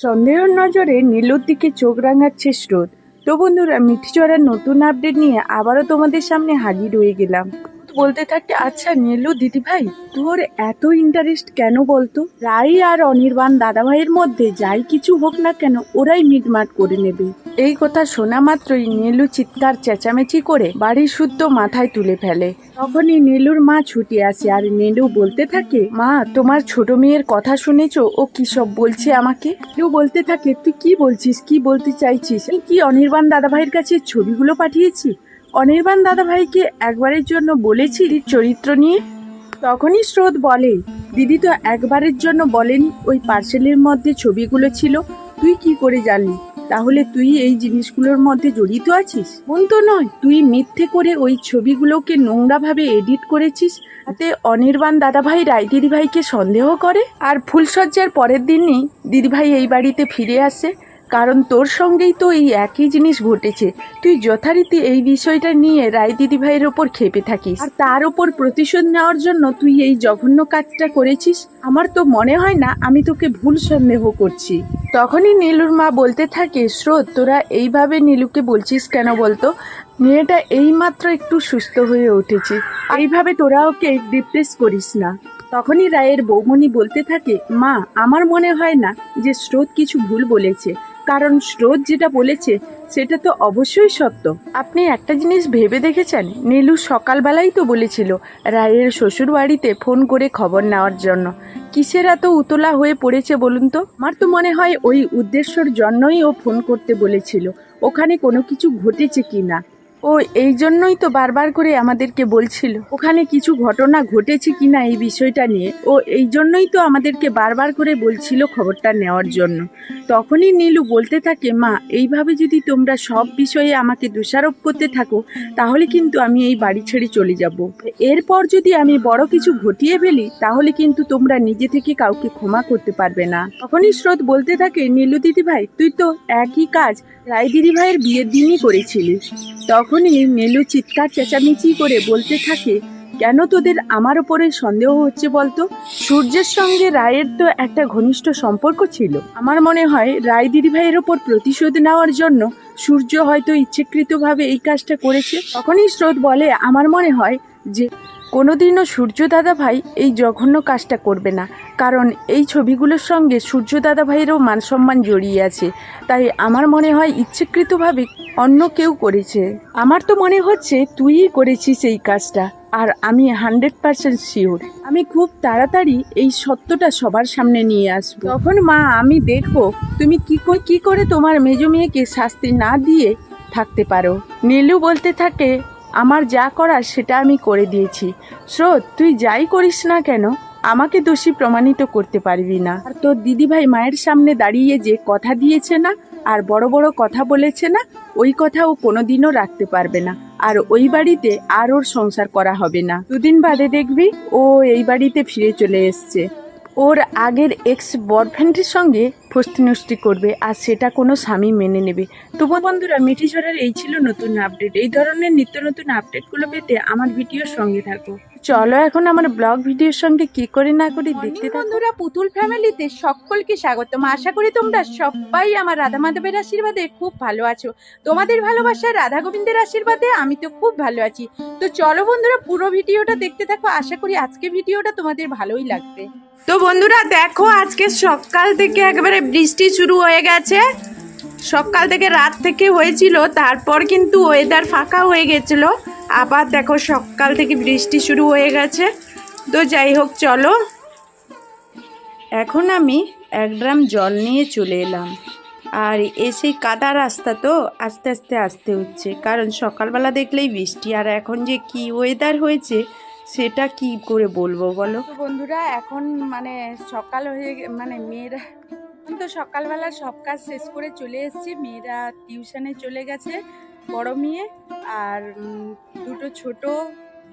সন্দেহের নজরে নীলুর দিকে চোখ রাঙাচ্ছে স্রোত। তো বন্ধুরা, মিঠি চড়ার নতুন আপডেট নিয়ে আবারও তোমাদের সামনে হাজির হয়ে গেলাম। বলতে থাকে আচ্ছা নীলু দিদিভাই, তোর এত ইন্টারেস্ট কেন বলতো? রাই আর অনির্বাণ দাদাভাইয়ের মধ্যে যাই কিছু হোক না কেন, ওরাই মিটমাট করে নেবে। এই কথা শোনা মাত্রই নীলু চিৎকার চেঁচামেচি করে বাড়ির শুদ্ধ মাথায় তুলে ফেলে। তখনই নীলুর মা ছুটে আসে আর নীলু বলতে থাকে, মা, তোমার ছোট মেয়ের কথা শুনেছো? ও কি সব বলছে আমাকে? নীলু বলতে থাকে, তুই কি বলছিস? কি বলতে চাইছিস? কি অনির্বাণ দাদাভাইয়ের কাছে ছবিগুলো পাঠিয়েছি? অনির্বাণ দাদাভাইকে একবারের জন্য বলেছি চরিত্র নিয়ে। তখনই স্রোত বলে, দিদি তো একবারের জন্য বলেনি ওই পার্সেলের মধ্যে ছবিগুলো ছিল। তুই কি করে জানলি? তাহলে তুই এই জিনিসগুলোর মধ্যে জড়িত আছিস? মন তো নয়। তুই মিথ্যে করে ওই ছবিগুলোকে নোংরাভাবে এডিট করেছিস? তাতে অনির্বাণ দাদাভাই রায় দিদিভাইকে সন্দেহ করে? আর ফুলসজ্জার পরের দিনই দিদিভাই এই বাড়িতে ফিরে আসে। কারণ তোর সঙ্গেই তো এই একই জিনিস ঘটেছে। তুই যথারীতি এই বিষয়টা নিয়ে রায় দিদিভাইয়ের ওপর খেপে থাকিস। আর তার ওপর প্রতিশোধ নেওয়ার জন্য তুই এই জঘন্য কাজটা করেছিস, আমার তো মনে হয় না আমি তোকে ভুল সন্দেহ করছি। তখনই নীলুর মা বলতে থাকে, স্রোত, তোরা এইভাবে নীলুকে বলছিস কেন বলতো? মেয়েটা এইমাত্র একটু সুস্থ হয়ে উঠেছে। এইভাবে তোরা ওকে ডিপ্রেস করিস না। তখনই রায়ের বৌমণি বলতে থাকে, মা, আমার মনে হয় না যে স্রোত কিছু ভুল বলেছে। কারণ স্রোত যেটা বলেছে, সেটা তো অবশ্যই সত্য। আপনি একটা জিনিস ভেবে দেখেছেন? নীলু সকালবেলাই তো বলেছিল রায়ের শ্বশুর বাড়িতে ফোন করে খবর নেওয়ার জন্য। কিসের এত উতলা হয়ে পড়েছে বলুন তো? আমার তো মনে হয় ওই উদ্দেশ্যর জন্যই ও ফোন করতে বলেছিল। ওখানে কোনো কিছু ঘটেছে কি না ও, এই জন্যই তো বারবার করে আমাদেরকে বলছিল। ওখানে কিছু ঘটনা ঘটেছে কিনা এই বিষয়টা নিয়ে। ও, এই জন্যই তো আমাদেরকে বারবার করে বলছিল খবরটা নেওয়ার জন্য। তখনই নীলু বলতে থাকে, মা, এইভাবে যদি তোমরা সব বিষয়ে আমাকে দোষারোপ করতে থাকো, তাহলে কিন্তু আমি এই বাড়ি ছেড়ে চলে যাব। এরপর যদি আমি বড় কিছু ঘটিয়ে ফেলি, তাহলে কিন্তু তোমরা নিজে থেকে কাউকে ক্ষমা করতে পারবে না। তখনই স্রোত বলতে থাকে, নীলু দিদি ভাই তুই তো একই কাজ রায় দিদি ভাইয়ের বিয়ের দিনই করেছিলিস। তখনই নীলু চিৎকার চেঁচামেচি করে বলতে থাকে, কেন তোদের আমার ওপরে সন্দেহ হচ্ছে বলতো? সূর্যের সঙ্গে রায়ের তো একটা ঘনিষ্ঠ সম্পর্ক ছিল। আমার মনে হয় রায় দিদিভাইয়ের ওপর প্রতিশোধ নেওয়ার জন্য সূর্য হয়তো ইচ্ছেকৃতভাবে এই কাজটা করেছে। তখনই স্রোত বলে, আমার মনে হয় যে কোনোদিনও সূর্য দাদা ভাই এই জঘন্য কাজটা করবে না, কারণ এই ছবিগুলোর সঙ্গে সূর্য দাদা ভাইয়েরও মান সম্মান জড়িয়ে আছে। তাই আমার মনে হয় ইচ্ছাকৃতভাবে অন্য কেউ করেছে। আমার তো মনে হচ্ছে তুইই করেছিস এই কাজটা, আর আমি হান্ড্রেড পার্সেন্ট শিওর। আমি খুব তাড়াতাড়ি এই সত্যটা সবার সামনে নিয়ে আসব। তখন মা, আমি দেখব তুমি কি কি করে তোমার মেজ মেয়েকে শাস্তি না দিয়ে থাকতে পারো। নীলু বলতে থাকে আমার যা করার সেটা আমি করে দিয়েছি। স্রোত, তুই যাই করিস না কেন? আমাকে দোষী প্রমাণিত করতে পারবি না। আর তোর দিদিভাই মায়ের সামনে দাঁড়িয়ে যে কথা দিয়েছে না, আর বড় বড় কথা বলেছে না, ওই কথা ও কোনোদিনও রাখতে পারবে না। আর ওই বাড়িতে আর ওর সংসার করা হবে না। দুদিন বাদে দেখবি ও এই বাড়িতে ফিরে চলে এসছে। ওর আগের এক্স বয়ফ্রেন্ডের সঙ্গে ফস্তি নষ্টি করবে, আর সেটা কোনো স্বামী মেনে নেবে। তবু বন্ধুরা, মিঠি ঝড়ের এই ছিল নতুন আপডেট এই ধরনের নিত্য নতুন আপডেটগুলো পেতে আমার ভিডিওর সঙ্গে থাকো। চলো এখন আমার ব্লগ ভিডিওর সঙ্গে কি করে না করে দেখতে বন্ধুরা পুতুল ফ্যামিলিতে সকলকে স্বাগতম। আশা করি তোমরা সবাই আমার রাধা মাধবের আশীর্বাদে খুব ভালো আছো। তোমাদের ভালোবাসা রাধা গোবিন্দের আশীর্বাদে আমি তো খুব ভালো আছি। তো চলো বন্ধুরা পুরো ভিডিওটা দেখতে থাকো। আশা করি আজকে ভিডিওটা তোমাদের ভালোই লাগবে। তো বন্ধুরা দেখো আজকে সকাল থেকে একেবারে বৃষ্টি শুরু হয়ে গেছে। সকাল থেকে রাত থেকে হয়েছিল তারপর কিন্তু ওয়েদার ফাঁকা হয়ে গেছিল। আবার দেখো সকাল থেকে বৃষ্টি শুরু হয়ে গেছে। তো যাই হোক, চলো। এখন আমি এক ড্রাম জল নিয়ে চলে এলাম। আর এসে কাদা রাস্তা তো আস্তে আস্তে আসতে হচ্ছে। কারণ সকালবেলা দেখলেই বৃষ্টি। আর এখন যে কি ওয়েদার হয়েছে, সেটা কি করে বলব বলো? বন্ধুরা, এখন মানে সকাল হয়ে মানে মেয়েরা এখন তো সকালবেলা সব কাজ শেষ করে চলে এসেছি। মেয়েরা টিউশনে চলে গেছে। বড় মেয়ে আর দুটো ছোট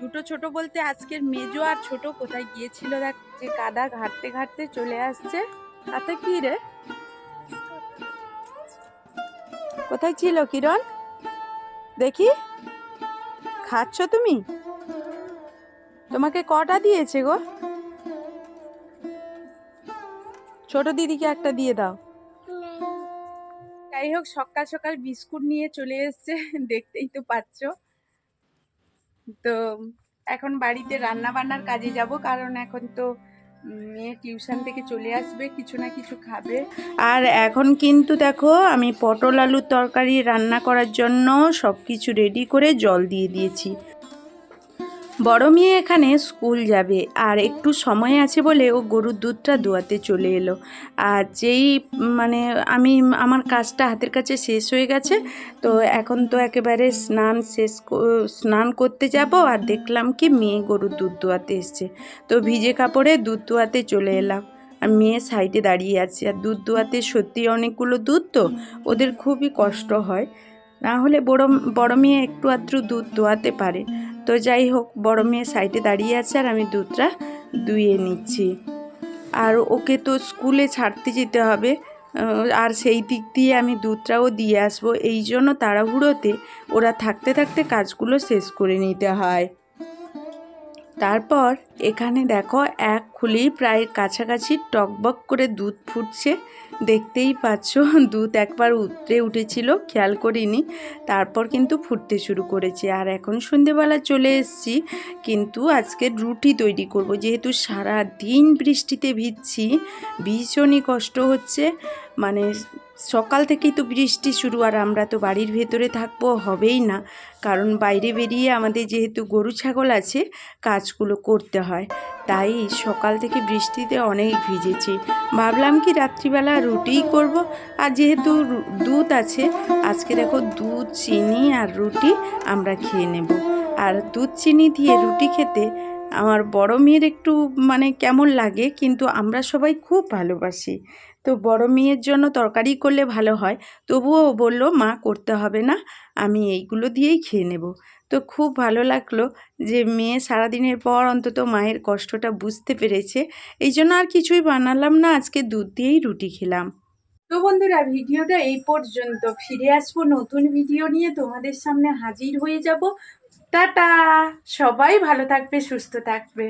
দুটো ছোট বলতে আজকের মেজো আর ছোট কোথায় গিয়েছিল দেখ, যে কাদা ঘাটতে ঘাটতে চলে আসছে। তাতে কি রে? কোথায় ছিল কিরণ? দেখি। খাচ্ছ তুমি? তোমাকে কটা দিয়েছে গো? ছোট দিদিকে একটা দিয়ে দাও। যাই হোক, সকাল সকাল বিস্কুট নিয়ে চলে এসছে, দেখতেই তো পাচ্ছ। তো এখন বাড়িতে রান্না বান্নার কাজে যাব, কারণ এখন তো মেয়ে টিউশন থেকে চলে আসবে, কিছু না কিছু খাবে। আর এখন কিন্তু দেখো, আমি পটল আলুর তরকারি রান্না করার জন্য সব কিছু রেডি করে জল দিয়ে দিয়েছি। বড় মেয়ে এখানে স্কুল যাবে আর একটু সময় আছে বলে ও গরুর দুধটা দোয়াতে চলে এলো। আর যেই মানে আমি, আমার কাজটা হাতের কাছে শেষ হয়ে গেছে, তো এখন তো একেবারে স্নান শেষ স্নান করতে যাব আর দেখলাম কি মেয়ে গরুর দুধ দোয়াতে এসছে। তো ভিজে কাপড়ে দুধ দোয়াতে চলে এলাম। আর মেয়ে সাইডে দাঁড়িয়ে আছে। আর দুধ দোয়াতে সত্যি অনেকগুলো দুধ তো ওদের খুবই কষ্ট হয়। না হলে বড় বড় মেয়ে একটু আধটু দুধ দোয়াতে পারে। তো যাই হোক, বড় মেয়ে সাইডে দাঁড়িয়ে আছে আর আমি দুধটা দুইয়ে নিচ্ছি। আর ওকে তো স্কুলে ছাড়তে যেতে হবে। আর সেই দিক দিয়ে আমি দুধটাও দিয়ে আসব। এই জন্য তাড়াহুড়োতে ওরা থাকতে থাকতে কাজগুলো শেষ করে নিতে হয়। তারপর এখানে দেখো, এক খুলেই প্রায় কাছাকাছি টকবক করে দুধ ফুটছে। দেখতেই পাচ্ছ, দুধ একবার উতরে উঠেছিল, খেয়াল করিনি। তারপর কিন্তু ফুটতে শুরু করেছে। আর এখন সন্ধেবেলা চলে এসছি, কিন্তু আজকে রুটি তৈরি করব। যেহেতু সারা দিন বৃষ্টিতে ভিজছি, ভীষণই কষ্ট হচ্ছে। মানে সকাল থেকেই তো বৃষ্টি শুরু, আর আমরা তো বাড়ির ভেতরে থাকব, হবেই না। কারণ বাইরে বেরিয়ে আমাদের যেহেতু গরু, ছাগল আছে, কাজগুলো করতে হয়। তাই সকাল থেকে বৃষ্টিতে অনেক ভিজেছি। ভাবলাম কি রাত্রিবেলা রুটিই করব। আর যেহেতু দুধ আছে, আজকে দেখো দুধ, চিনি আর রুটি আমরা খেয়ে নেব। আর দুধ, চিনি দিয়ে রুটি খেতে আমার বড় মেয়ের একটু মানে কেমন লাগে, কিন্তু আমরা সবাই খুব ভালোবাসি। তো বড় মেয়ের জন্য তরকারি করলে ভালো হয়, তবুও ও বলল, মা, করতে হবে না, আমি এইগুলো দিয়েই খেয়ে নেব। তো খুব ভালো লাগল যে মেয়ে সারাদিনের পর অন্তত মায়ের কষ্টটা বুঝতে পেরেছে, এই জন্য আর কিছুই বানালাম না, আজকে দুধ দিয়েই রুটি খেলাম। তো বন্ধুরা, ভিডিওটা এই পর্যন্ত। ফিরে আসব নতুন ভিডিও নিয়ে তোমাদের সামনে হাজির হয়ে যাব। টাটা। সবাই ভালো থাকবে সুস্থ থাকবে।